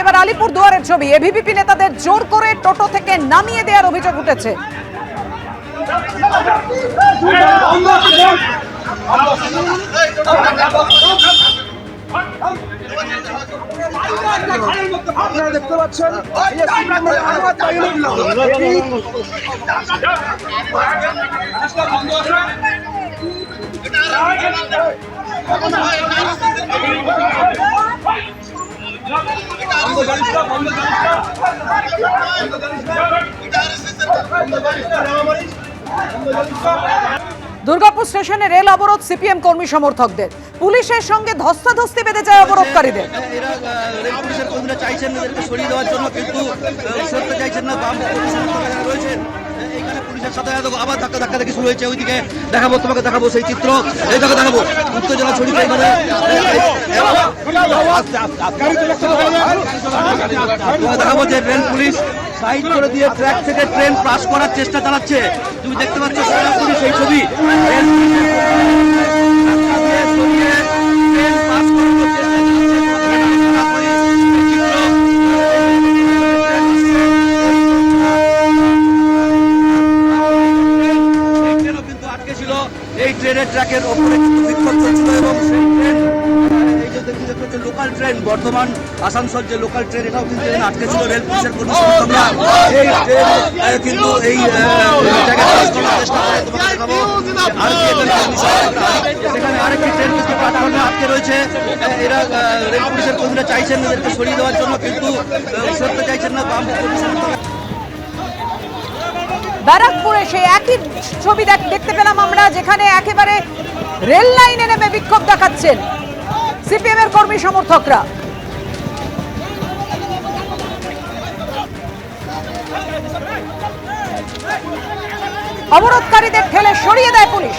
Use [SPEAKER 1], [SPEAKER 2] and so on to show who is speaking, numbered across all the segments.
[SPEAKER 1] এবার আলিপুর দুয়ারের ছবি। এভিপিপি নেতাদের জোর করে টোটো থেকে নামিয়ে দেওয়ার অভিযোগ উঠেছে।
[SPEAKER 2] আপনারা দেখতে পাচ্ছেন এই যে সিপিএমের আহ্বাদ বাহিনী এই
[SPEAKER 1] দুর্গাপুর স্টেশনে রেল অবরোধ সিপিএম কর্মী সমর্থকদের। পুলিশের সঙ্গে ধস্তাধস্তি বেঁধে যায় অবরোধকারীদের।
[SPEAKER 3] চাইছেন কিন্তু এইখানে পুলিশের সাথে আবার ধাক্কা ধাক্কা দেখি শুরু ওইদিকে দেখাবো, তোমাকে দেখাবো সেই চিত্র। এই দেখো, দেখাবো। উত্তেজনা ছড়িয়ে এখানে। দেখাবো যে রেল পুলিশ সাইড করে দিয়ে ট্র্যাক থেকে ট্রেন পাস করার চেষ্টা চালাচ্ছে। তুমি দেখতে পাচ্ছ সেই ছবি রেল পুলিশের ধাক্কা দিয়ে সরিয়ে ট্রেন পাস করানোর চেষ্টা চালাচ্ছে। সেই ট্রেনও কিন্তু আটকে ছিল এই ট্রেনের ট্র্যাকের ওপরে বিক্ষোভ চলছিল এবং সেই ট্রেন, এই যে দেখতে দেখতে হচ্ছে লোকাল ট্রেন বর্ধমান, আসানসোল যে লোকাল ট্রেন এটাও কিন্তু এখানে আটকে ছিল রেল পুলিশের কর্মী সমর্থকরা এই ট্রেন কিন্তু এই জায়গায় পাস করার চেষ্টা করে। তোমাকে দেখাবো ট্রেন সমর্থকরা। সেখানে আরেকটি ট্রেন কিন্তু প্ল্যাটফর্মে আটকে রয়েছে। এরা রেল পুলিশের কর্মীরা চাইছেন এদেরকে সরিয়ে দেওয়ার জন্য, কিন্তু সরতে চাইছেন না, বাম কর্মী
[SPEAKER 1] ব্যারাকপুরে সেই একই ছবি দেখ- দেখতে পেলাম আমরা, যেখানে একেবারে রেল লাইনে নেমে বিক্ষোভ দেখাচ্ছেন সিপিএম এর কর্মী সমর্থকরা। অবরোধকারীদের ঠেলে সরিয়ে দেয় পুলিশ।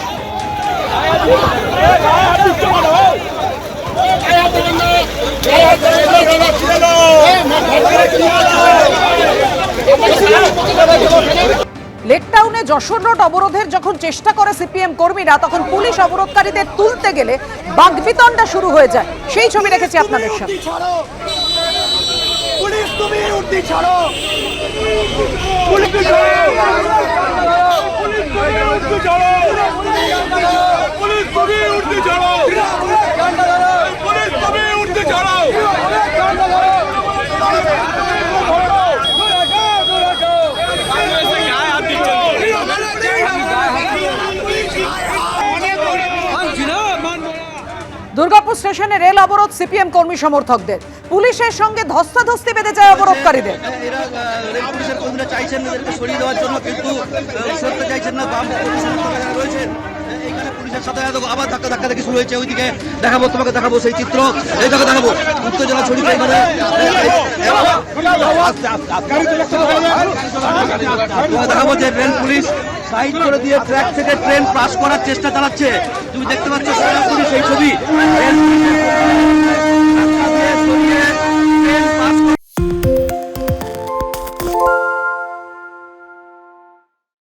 [SPEAKER 1] যশোর রোড অবরোধের যখন চেষ্টা করে সিপিএম কর্মীরা, তখন পুলিশ অবরোধকারীদের তুলতে গেলে বাগবিতণ্ডা শুরু হয়ে যায়। সেই ছবি রেখেছি আপনাদের সাথে
[SPEAKER 2] ছাড়ো। পুলিশ, তুমি ছাড়ো। পুলিশ
[SPEAKER 4] পুলিশ তুমি উঠতে ছাড়ো পুলিশ তুমি উঠতে ছাড়ো
[SPEAKER 1] দুর্গাপুর স্টেশনে রেল অবরোধ সিপিএম কর্মী সমর্থকদের। পুলিশের সঙ্গে ধস্তাধস্তি বেঁধে যায় অবরোধকারীদের।
[SPEAKER 3] আবার শুরু হয়েছে, ওইদিকে দেখাবো, তোমাকে দেখাবো সেই চিত্র, এই দেখো দেখাবো, উত্তেজনা ছড়িয়ে দেখাবো রেল পুলিশ সাইড করে দিয়ে ট্র্যাক থেকে ট্রেন পাস করার চেষ্টা চালাচ্ছে। তুমি দেখতে পাচ্ছ সেই ছবি।